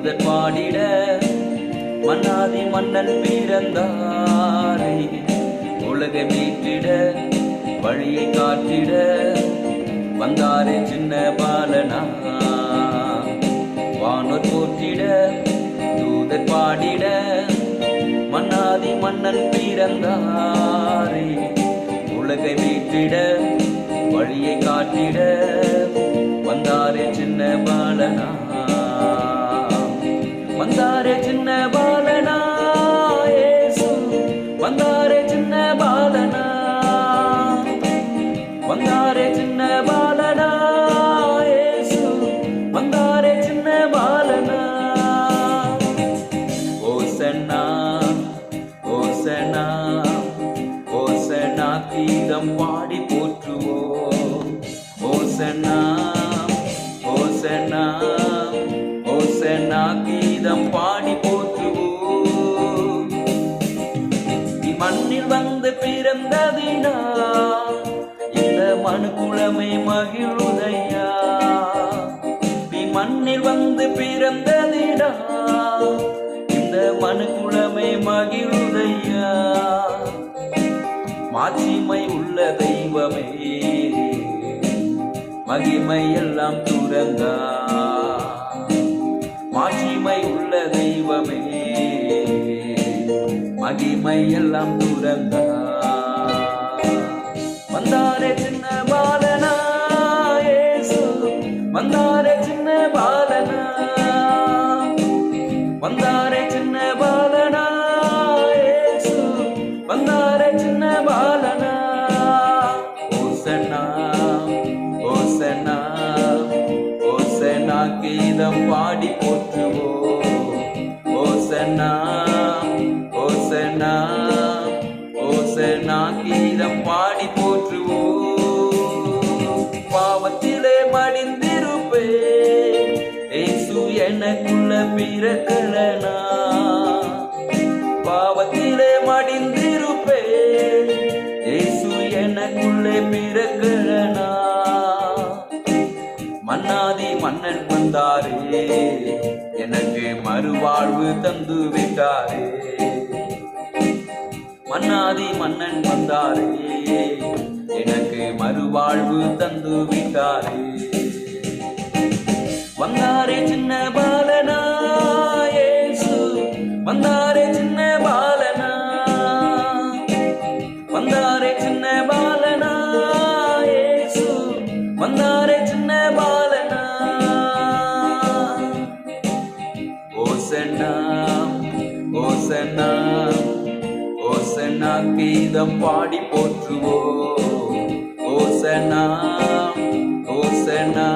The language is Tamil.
தூதர் பாடிட மன்னாதி மன்னன் பிறந்தாரே உலகை மீட்டிட வழியை காட்டிட வந்தாரே சின்ன பாலனா. வானோர் போற்றிட தூதர் பாடிட மன்னாதி மன்னன் பிறந்தாரே உலகை மீட்டிட வழியை காட்டிட கீதம் பாடி போற்றுவோம். ஓசனா ஓசனா ஓசனா கீதம் பாடி போற்றுவோம். மண்ணில் வந்து பிறந்ததினா இந்த மனுக்குளமை மகிழுதையா. மண்ணில் வந்து பிறந்ததிடா இந்த மனுக்குளமை மகிழுதையா. மகிமை எல்லாம் துறந்தா. மாட்சிமை உள்ள தெய்வமே. மகிமை எல்லாம் துறந்தா. வந்தாரே சின்ன பாலனா ஏசு. வந்தாரே சின்ன பாலனா. வந்தாரே சின்ன பாலனா ஏசு. வந்தாரே சின்ன பாலனா. ஓசனா கீதம் பாடி போற்றுவோம். ஓசனா ஓசனா ஓசனா கீதம் பாடி போற்றுவோம். பாவத்திலே மடிந்திருப்பே ஏசு எனக்குள்ள பிறக்கலனா. பாவத்திலே மடிந்திருப்பே ஏசு எனக்குள்ளே பிறக்கல மன்னன் வந்தாரே. எனக்கு மறுவாழ்வு தந்து விட்டாரே மன்னாதி மன்னன் வந்தாரே. எனக்கு மறுவாழ்வு தந்து விட்டாரே வந்தாரே சின்ன பாலனா ஏசு. வந்தாரே ஓசனா ஓசனா ஓசனா கீதம் பாடி போற்றுவோம். ஓசனா ஓசனா